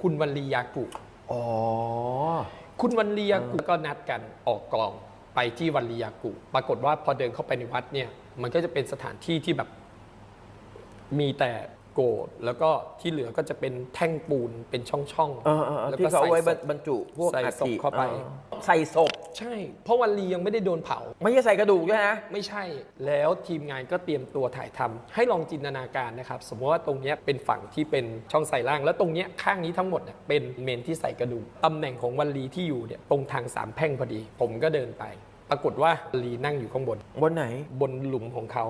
คุณวันลียากุอ๋อ คุณวันลียากุก็นัดกันออกกองไปที่วันลียากุ ปรากฏว่าพอเดินเข้าไปในวัดเนี่ย มันก็จะเป็นสถานที่ที่แบบ มีแต่ โกรธแล้วก็ที่เหลือก็จะเป็นแท่งปูนเป็นช่องๆเออเออเออแล้วที่ก็เขาเอาไว้ใส่ศพบรรจุพวกใส่อัศพฐิเข้าไปออใส่ศพ ใช่ เพราะวันลียังไม่ได้โดนเผา ไม่ใช่ใส่กระดูกด้วยนะ ไม่ใช่ แล้วทีมงานก็เตรียมตัวถ่ายทำให้ลองจินตนาการนะครับ สมมติว่าตรงเนี้ยเป็นฝั่งที่เป็นช่องใส่ร่าง แล้วตรงเนี้ยข้างนี้ทั้งหมดเนี่ยเป็นเมนที่ใส่กระดูกตำแหน่งของวันลีที่อยู่เนี่ยตรงทางสามแพร่งพอดี ผมก็เดินไป ปรากฏว่าวันลีนั่งอยู่ข้างบน บนไหน บนหลุมของเขา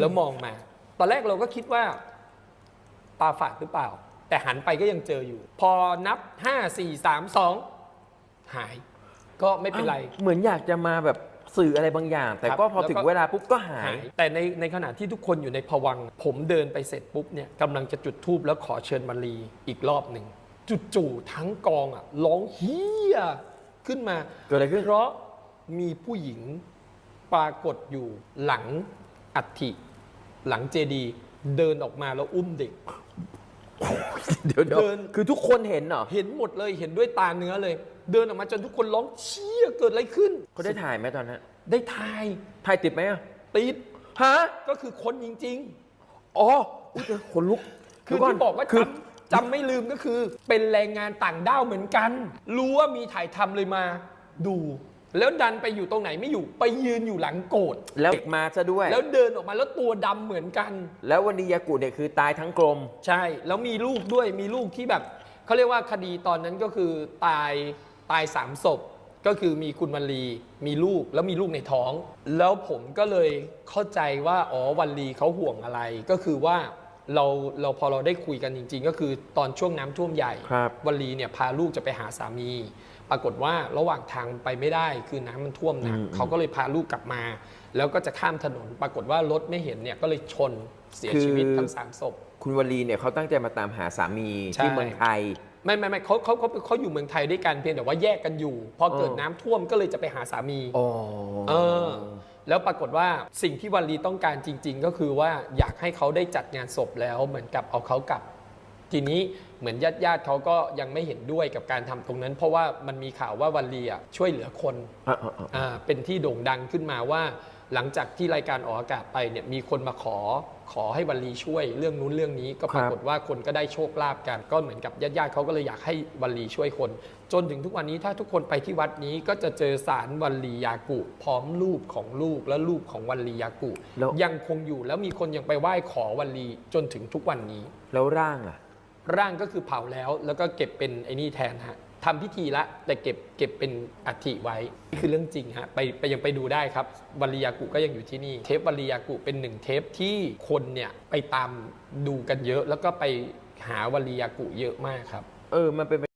แล้วมองมา ตอนแรกเราก็คิดว่า ตาฝาดหรือเปล่า แต่หันไปก็ยังเจออยู่ พอนับ 5 4 3 2 หาย ก็ไม่เป็นไร เหมือนอยากจะมาแบบสื่ออะไรบางอย่าง แต่ครับก็พอแล้วก็ ถึงเวลาปุ๊บก็หาย หายแต่ในในขณะที่ทุกคนอยู่ในภวังค์ผมเดินไปเสร็จปุ๊บเนี่ยกำลังจะจุดธูปแล้วขอเชิญมารีอีกรอบหนึ่งจู่ๆทั้งกองอะร้องเฮียขึ้นมาเกิดอะไรขึ้น เพราะมีผู้หญิงปรากฏอยู่หลังอัฐิหลังเจดีย์ เดินออกมาแล้วอุ้มเด็ก เดี๋ยวเดี๋ยวเดิน คือทุกคนเห็นเหรอเห็นหมดเลยเห็นด้วยตาเนื้อเลย เดินออกมาจนทุกคนร้องเชี่ยเกิดอะไรขึ้นเขาได้ถ่ายไหมตอนนั้นได้ทายถ่ายติดไหมอะติดฮะก็คือคนจริงๆอ๋ออุ๊ยเดี๋ยวขนลุกคือเดี๋ยวที่บอกว่าคือจำจำไม่ลืมก็คือ เป็นแรงงานต่างด้าวเหมือนกัน รู้ว่ามีถ่ายทำเลยมาดู แล้วดันไปอยู่ตรงไหนไม่อยู่ไปยืนอยู่หลังโกรธแล้วเด็กมาซะด้วย แล้วเดินออกมาแล้วตัวดำเหมือนกัน แล้ววันดียากุเนี่ยคือตายทั้งกลม ใช่ แล้วมีลูกด้วยมีลูกที่แบบเขาเรียกว่าคดีตอนนั้นก็คือตายตายสามศพ ก็คือมีคุณวันลีมีลูกแล้วมีลูกในท้อง แล้วผมก็เลยเข้าใจว่าอ๋อวันลีเขาห่วงอะไรก็คือว่า เราเราพอเราได้คุยกันจริง ๆ ก็คือตอนช่วงน้ำท่วมใหญ่ครับวันลีเนี่ยพาลูกจะไปหาสามี ปรากฏว่าระหว่างทางไปไม่ได้คือน้ำมันท่วมหนักอืม เขาก็เลยพาลูกกลับมา แล้วก็จะข้ามถนน ปรากฏว่ารถไม่เห็นเนี่ยก็เลยชนเสียชีวิตทั้งสามศพ คุณวลีเนี่ยเขาตั้งใจมาตามหาสามีใช่ ที่เมืองไทย ไม่ไม่ไม่เขาเขาเขาเขาอยู่เมืองไทยด้วยกันเพียงแต่ว่าแยกกันอยู่ พอเกิดเออน้ำท่วมก็เลยจะไปหาสามี อ๋อ เออ แล้วปรากฏว่าสิ่งที่วันลีต้องการจริง ๆ ก็คือว่าอยากให้เขาได้จัดงานศพแล้วเหมือนกับเอาเขากลับ ทีนี้เหมือนญาติญาติๆเขาก็ยังไม่เห็นด้วยกับการทำตรงนั้น เพราะว่ามันมีข่าวว่าวันลีอะช่วยเหลือคนอะอะอะอ่าเป็นที่โด่งดังขึ้นมาว่า หลังจากที่รายการออกอากาศไปเนี่ยมีคนมาขอขอให้วันลีช่วยเรื่องนู้นเรื่องนี้ก็ปรากฏว่าคนก็ได้โชคลาภกันก็เหมือนกับญาติๆเขาก็เลยอยากให้วันลีช่วยคน จนถึงทุกวันนี้ถ้าทุกคนไปที่วัดนี้ก็จะเจอสารวันลียากุพร้อมรูปของลูกและรูปของวันลียากุแล้ว ยังคงอยู่แล้วมีคนยังไปไหว้ขอวันลีจนถึงทุกวันนี้ แล้วร่างอะ ร่างก็คือเผาแล้วแล้วก็เก็บเป็นไอ้นี่แทนฮะ ทำพิธีละแต่เก็บเก็บเป็นอัฐิไว้นี่คือเรื่องจริงฮะไปไปยังไปดูได้ครับวัลียากุก็ยังอยู่ที่นี่ เทปวัลียากุเป็นหนึ่งเทปที่คนเนี่ยไปตามดูกันเยอะ แล้วก็ไปหาวัลียากุเยอะมากครับ เออมันเป็น